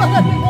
哈 哈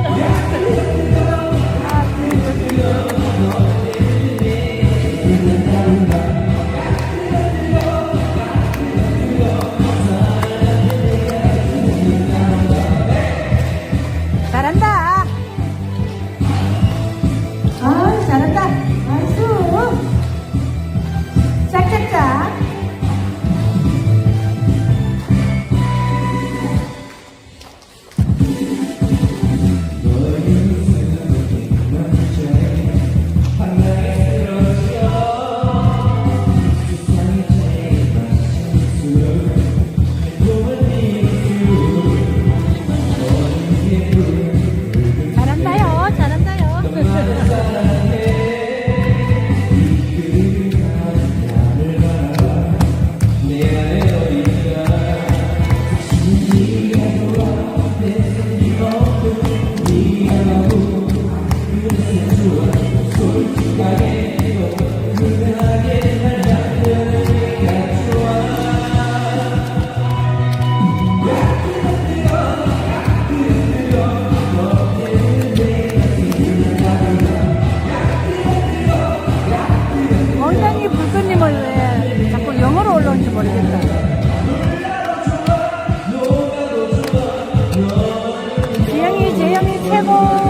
어려운지 모르겠다. 비영이 지영이 최고!